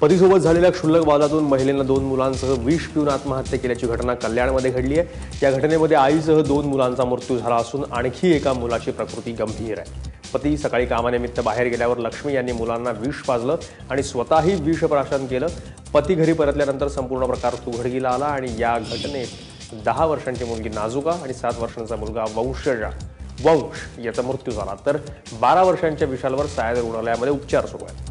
पतीसोबत झालेल्या क्षुल्लक वादातून महिलेनं दोन मुलांसह विष पिऊन आत्महत्या केल्याची घटना कल्याणमध्ये घडली आहे. या घटनेमध्ये आईसह दोन मुलांचा मृत्यू झाला असून आणखी एका मुलाची प्रकृती गंभीर आहे. पती सकाळी कामानिमित्त बाहेर गेल्यावर लक्ष्मी यांनी मुलांना विष पाजलं आणि स्वतःही विषप्राशन केलं. पती घरी परतल्यानंतर संपूर्ण प्रकार उघडकीला आला आणि या घटनेत दहा वर्षांची मुलगी नाजुका आणि सात वर्षांचा मुलगा वंशजा वंश याचा मृत्यू झाला. तर बारा वर्षांच्या विशालवर सायद रुग्णालयामध्ये उपचार सुरू आहेत.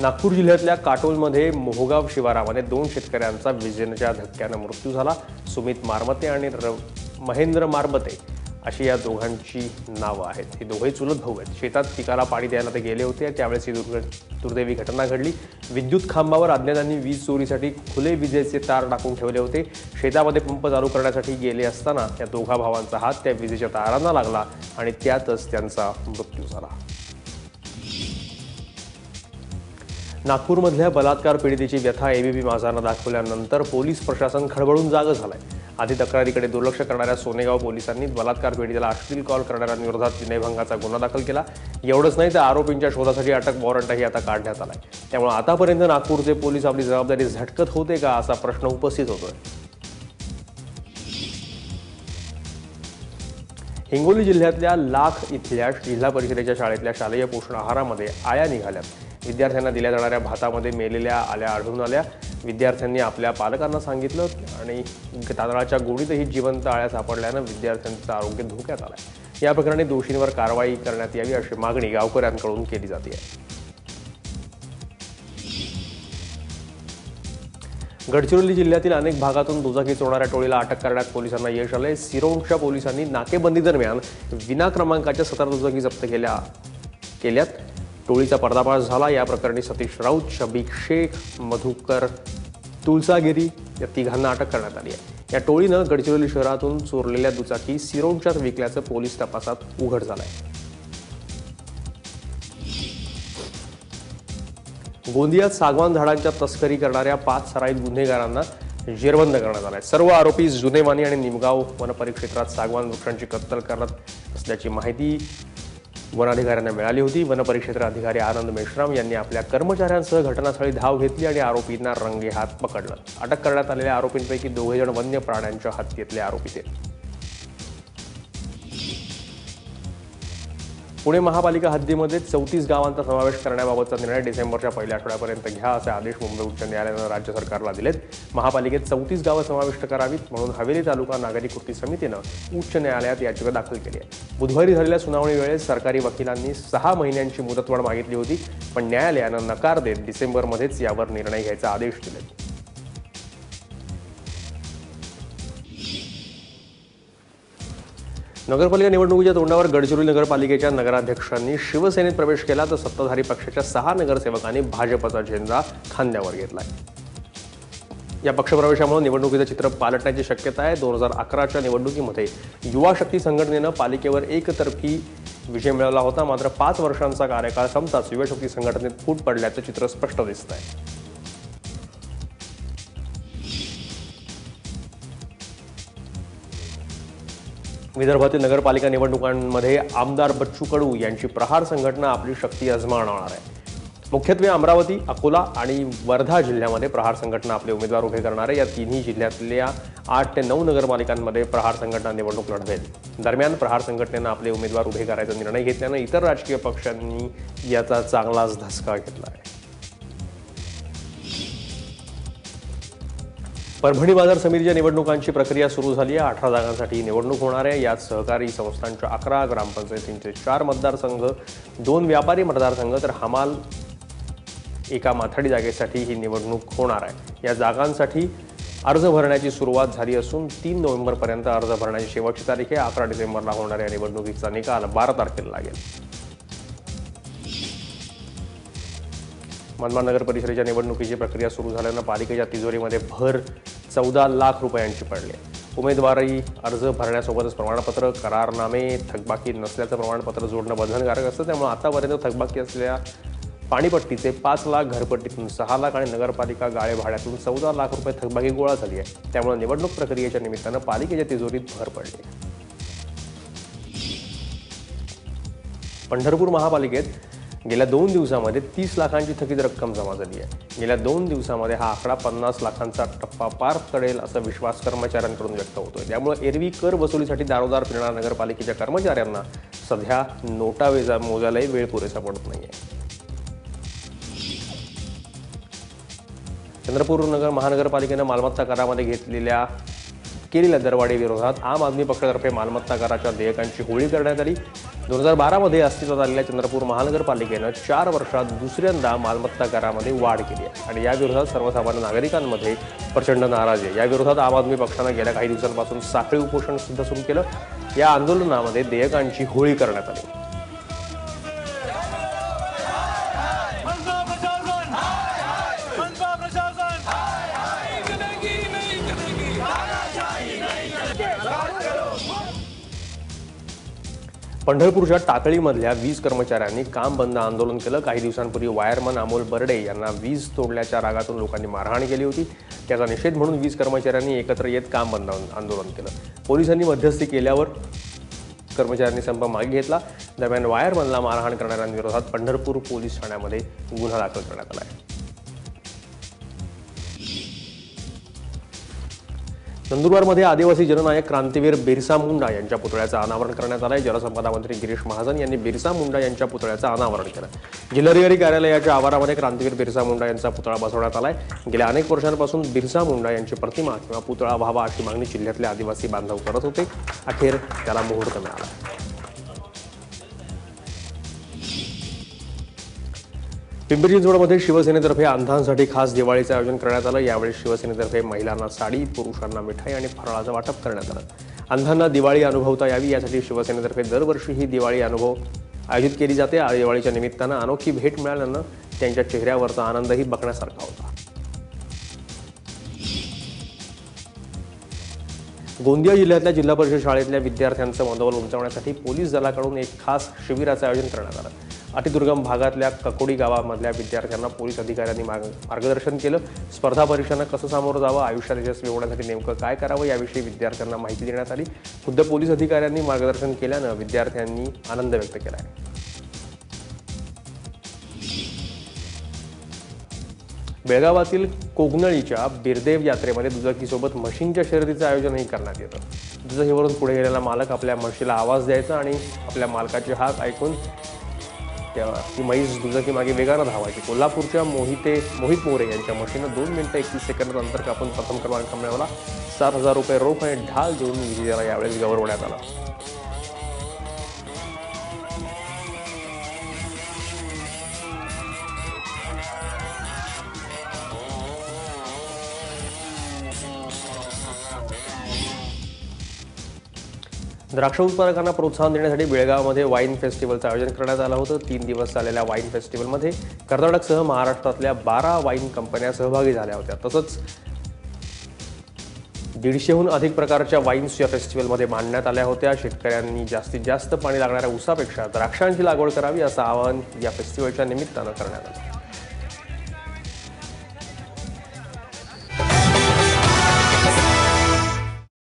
नागपूर जिल्ह्यातल्या काटोलमध्ये मोहगाव शिवारामध्ये दोन शेतकऱ्यांचा विजेच्या धक्क्यानं मृत्यू झाला. सुमित मारमते आणि र महेंद्र मारमते अशी या दोघांची नावं आहेत. हे दोघंही चुलत भाऊ आहेत. शेतात पिकाला पाणी द्यायला ते गेले होते. त्यावेळेस ही दुर्घ दुर्दैवी घटना घडली. विद्युत खांबावर अज्ञातांनी वीज चोरीसाठी खुले विजेचे तार टाकून ठेवले होते. शेतामध्ये पंप चालू करण्यासाठी गेले असताना त्या दोघा भावांचा हात त्या विजेच्या तारांना लागला आणि त्यातच त्यांचा मृत्यू झाला. नागपूरमधल्या बलात्कार पीडितेची व्यथा एबीपी माझानं दाखवल्यानंतर पोलीस प्रशासन खळबळून जागं झालंय. आधी तक्रारीकडे दुर्लक्ष करणाऱ्या सोनेगाव पोलिसांनी बलात्कार पीडितेला अश्लील कॉल करणाऱ्यांविरोधात विनयभंगाचा गुन्हा दाखल केला. एवढंच नाही तर आरोपींच्या शोधासाठी अटक वॉरंटही आता काढण्यात आलाय. त्यामुळे आतापर्यंत नागपूरचे पोलीस आपली जबाबदारी झटकत होते का असा प्रश्न उपस्थित होतोय. हिंगोली जिल्ह्यातल्या लाख इथल्या जिल्हा परिषदेच्या शाळेतल्या शालेय पोषण आहारामध्ये आया निघाल्यात. विद्यार्थ्यांना दिल्या जाणाऱ्या भातामध्ये मेलेल्या आल्या आढळून आल्या. विद्यार्थ्यांनी आपल्या पालकांना सांगितलं आणि तांदळाच्या गोडीतही जिवंत आळ्या सापडल्यानं विद्यार्थ्यांचं आरोग्य धोक्यात आलंय. या प्रकरणी दोषींवर कारवाई करण्यात यावी अशी मागणी गावकऱ्यांकडून केली जाते. आहे गडचिरोली जिल्ह्यातील अनेक भागातून दुचाकी चोरणाऱ्या टोळीला अटक करण्यात पोलिसांना यश आले सिरोंच्या पोलिसांनी नाकेबंदी दरम्यान विना क्रमांकाच्या सतरा दुचाकी जप्त केल्या केल्यात. टोळीचा पर्दाफाश झाला. या प्रकरणी सतीश राऊत शबीक शेख मधुकर तुळसागिरी या तिघांना अटक करण्यात आली आहे. या टोळीनं गडचिरोली शहरातून चोरलेल्या दुचाकी सिरोंच्यात विकल्याचं पोलीस तपासात उघड झालंय. गोंदियात सागवान झाडांच्या तस्करी करणाऱ्या पाच सराईत गुन्हेगारांना जेरबंद करण्यात आलाय. सर्व आरोपी जुनेवानी आणि निमगाव वनपरिक्षेत्रात सागवान वृक्षांची कत्तल करत असल्याची माहिती वनाधिकाऱ्यांना मिळाली होती. वनपरिक्षेत्र अधिकारी आनंद मेश्राम यांनी आपल्या कर्मचाऱ्यांसह घटनास्थळी धाव घेतली आणि आरोपींना रंगेहात पकडलं. अटक करण्यात आलेल्या आरोपींपैकी दोघे जण वन्य प्राण्यांच्या हत्येतले आरोपी आहेत पुणे महापालिका हद्दीमध्ये चौतीस गावांचा समावेश करण्याबाबतचा निर्णय डिसेंबरच्या पहिल्या आठवड्यापर्यंत घ्या असे आदेश मुंबई उच्च न्यायालयानं राज्य सरकारला दिलेत. महापालिकेत चौतीस गावं समाविष्ट करावीत म्हणून हवेली तालुका नागरिक कृती समितीनं उच्च न्यायालयात याचिका दाखल केली आहे. बुधवारी झालेल्या सुनावणीवेळेस सरकारी वकिलांनी सहा महिन्यांची मुदतवाढ मागितली होती पण न्यायालयानं नकार देत डिसेंबरमध्येच यावर निर्णय घ्यायचा आदेश दिले नगरपालिका निवडणुकीच्या तोंडावर गडचिरोली नगरपालिकेच्या नगराध्यक्षांनी शिवसेनेत प्रवेश केला तर सत्ताधारी पक्षाच्या सहा नगरसेवकांनी भाजपचा झेंडा खांद्यावर घेतलाय. या पक्षप्रवेशामुळे निवडणुकीचं चित्र पालटण्याची शक्यता आहे. दोन हजार अकराच्या निवडणुकीमध्ये युवा शक्ती संघटनेनं पालिकेवर एकतर्फी विजय मिळवला होता. मात्र पाच वर्षांचा कार्यकाळ संपताच युवा शक्ती संघटनेत फूट पडल्याचं चित्र स्पष्ट दिसत आहे विदर्भातील नगरपालिका निवडणुकांमध्ये आमदार बच्चू कडू यांची प्रहार संघटना आपली शक्ती अजमावणार आहे. मुख्यत्वे अमरावती अकोला आणि वर्धा जिल्ह्यामध्ये प्रहार संघटना आपले उमेदवार उभे करणार आहे. या तिन्ही जिल्ह्यातल्या आठ ते नऊ नगरपालिकांमध्ये प्रहार संघटना निवडणूक लढवेल. दरम्यान प्रहार संघटनेनं आपले उमेदवार उभे करायचा निर्णय घेतल्यानं इतर राजकीय पक्षांनी याचा चांगलाच धसका घेतला आहे. परभणी बाजार समितीच्या निवडणुकांची प्रक्रिया सुरू झाली आहे. अठरा जागांसाठी निवडणूक होणार आहे. यात सहकारी संस्थांच्या अकरा ग्रामपंचायतींचे चार मतदारसंघ दोन व्यापारी मतदारसंघ तर हमाल एका माथाडी जागेसाठी ही निवडणूक होणार आहे. या जागांसाठी अर्ज भरण्याची सुरुवात झाली असून तीन नोव्हेंबरपर्यंत अर्ज भरण्याची शेवटची तारीख आहे. अकरा डिसेंबरला होणाऱ्या निवडणुकीचा निकाल. बारा तारखेला लागेल. मनमाड नगर परिषदेच्या निवडणुकीची प्रक्रिया सुरू झाल्यानं पालिकेच्या तिजोरीमध्ये भर चौदा लाख रुपयांची पडले. उमेदवारी अर्ज भरण्यासोबतच प्रमाणपत्र करारनामे थकबाकी नसल्याचं प्रमाणपत्र जोडणं बंधनकारक असतं. त्यामुळे आतापर्यंत थकबाकी असलेल्या पाणीपट्टीचे पाच लाख घरपट्टीतून सहा लाख आणि नगरपालिका गाळे भाड्यातून चौदा लाख रुपये थकबाकी गोळा झाली आहे. त्यामुळे निवडणूक प्रक्रियेच्या निमित्तानं पालिकेच्या तिजोरीत भर पडली. पंढरपूर महापालिकेत गेल्या दोन दिवसामध्ये तीस लाखांची थकीत रक्कम जमा झाली आहे. गेल्या दोन दिवसामध्ये हा आकडा पन्नास लाखांचा टप्पा पार करेल असा विश्वास कर्मचाऱ्यांकडून व्यक्त होतोय. त्यामुळे एरवी कर वसुलीसाठी दारोदार फिरणाऱ्या नगरपालिकेच्या कर्मचाऱ्यांना सध्या नोटा वेजा मोजायलाही वेळ पुरेसा पडत नाहीये. चंद्रपूर नगर महानगरपालिकेनं मालमत्ता करामध्ये घेतलेल्या केलेल्या दरवाढीविरोधात आम आदमी पक्षातर्फे मालमत्ता कराच्या देयकांची होळी करण्यात आली. दोन हजार बारामध्ये अस्तित्वात आलेल्या चंद्रपूर महानगरपालिकेनं चार वर्षात दुसऱ्यांदा मालमत्ता करामध्ये वाढ केली आहे. आणि याविरोधात सर्वसामान्य नागरिकांमध्ये प्रचंड नाराजी आहे. याविरोधात आम आदमी पक्षानं गेल्या काही दिवसांपासून साखळी उपोषण सुद्धा सुरू केलं. या आंदोलनामध्ये देयकांची होळी करण्यात आली. पंढरपूरच्या टाकळीमधल्या वीज कर्मचाऱ्यांनी काम बंद आंदोलन केलं. काही दिवसांपूर्वी वायरमन अमोल बर्डे यांना वीज तोडल्याच्या रागातून लोकांनी मारहाण केली होती. त्याचा निषेध म्हणून वीज कर्मचाऱ्यांनी एकत्र येत काम बंद आंदोलन केलं. पोलिसांनी मध्यस्थी केल्यावर कर्मचाऱ्यांनी संप मागे घेतला. दरम्यान वायरमनला मारहाण करणाऱ्यांविरोधात पंढरपूर पोलीस ठाण्यामध्ये गुन्हा दाखल करण्यात आला आहे. नंदुरबारमध्ये आदिवासी जननायक क्रांतीवीर बिरसा मुंडा यांच्या पुतळ्याचं अनावरण करण्यात आलंय. जलसंपदा मंत्री गिरीश महाजन यांनी बिरसा मुंडा यांच्या पुतळ्याचं अनावरण केलं. जिल्हाधिकारी कार्यालयाच्या आवारामध्ये क्रांतीवीर बिरसा मुंडा यांचा पुतळा बसवण्यात आलाय. गेल्या अनेक वर्षांपासून बिरसा मुंडा यांची प्रतिमा किंवा पुतळा व्हावा अशी मागणी जिल्ह्यातले आदिवासी बांधव करत होते. अखेर त्याला मुहूर्त मिळाला. पिंपरी चिंचवडमध्ये शिवसेनेतर्फे अंधांसाठी खास दिवाळीचं आयोजन करण्यात आलं. यावेळी शिवसेनेतर्फे महिलांना साडी पुरुषांना मिठाई आणि फराळाचं वाटप करण्यात आलं. अंधांना दिवाळी अनुभवता यावी यासाठी शिवसेनेतर्फे दरवर्षी ही दिवाळी अनुभव आयोजित केली जाते. दिवाळीच्या निमित्तानं अनोखी भेट मिळाल्यानं त्यांच्या चेहऱ्यावरचा आनंदही बघण्यासारखा होता. गोंदिया जिल्ह्यातल्या जिल्हा परिषद शाळेतल्या विद्यार्थ्यांचं मनोबल उंचावण्यासाठी पोलीस दलाकडून एक खास शिबिराचं आयोजन करण्यात आलं. अतिदुर्गम भागातल्या ककोडी गावामधल्या विद्यार्थ्यांना पोलीस अधिकाऱ्यांनी मार्ग मार्गदर्शन केलं. स्पर्धा परीक्षांना कसं सामोरं जावं आयुष्यात यशस्वी होण्यासाठी नेमकं काय करावं याविषयी विद्यार्थ्यांना माहिती देण्यात आली. खुद्द पोलीस अधिकाऱ्यांनी मार्गदर्शन केल्यानं विद्यार्थ्यांनी आनंद व्यक्त केला आहे. बेळगावातील कोगनळीच्या बिरदेव यात्रेमध्ये दुचाकीसोबत म्हशींच्या शर्यतीचं आयोजनही करण्यात येतं. दुचाकीवरून पुढे गेलेला मालक आपल्या म्हशीला आवाज द्यायचा आणि आपल्या मालकाची हाक ऐकून त्या ती म्हैस दुचाकी मागे वेगानं धावायची. कोल्हापूरच्या मोहिते मोहित मोरे यांच्या म्हशीनं दोन मिनिटं एकतीस सेकंड अंतर कापून प्रथम क्रमांक मिळवला. सात हजार रुपये रोख आणि ढाल जोडून विजेत्याला यावेळेस गौरवण्यात आला. द्राक्ष उत्पादकांना प्रोत्साहन देण्यासाठी बेळगावमध्ये वाईन फेस्टिवलचं आयोजन करण्यात आलं होतं. तीन दिवस चाललेल्या वाईन फेस्टिवलमध्ये कर्नाटकसह महाराष्ट्रातल्या बारा वाईन कंपन्या सहभागी झाल्या होत्या. तसंच दीडशेहून अधिक प्रकारच्या वाईन्स या फेस्टिवलमध्ये मांडण्यात आल्या होत्या. शेतकऱ्यांनी जास्तीत जास्त पाणी लागणाऱ्या ऊसापेक्षा द्राक्षांची लागवड करावी असं आवाहन या फेस्टिवलच्या निमित्तानं करण्यात आलं.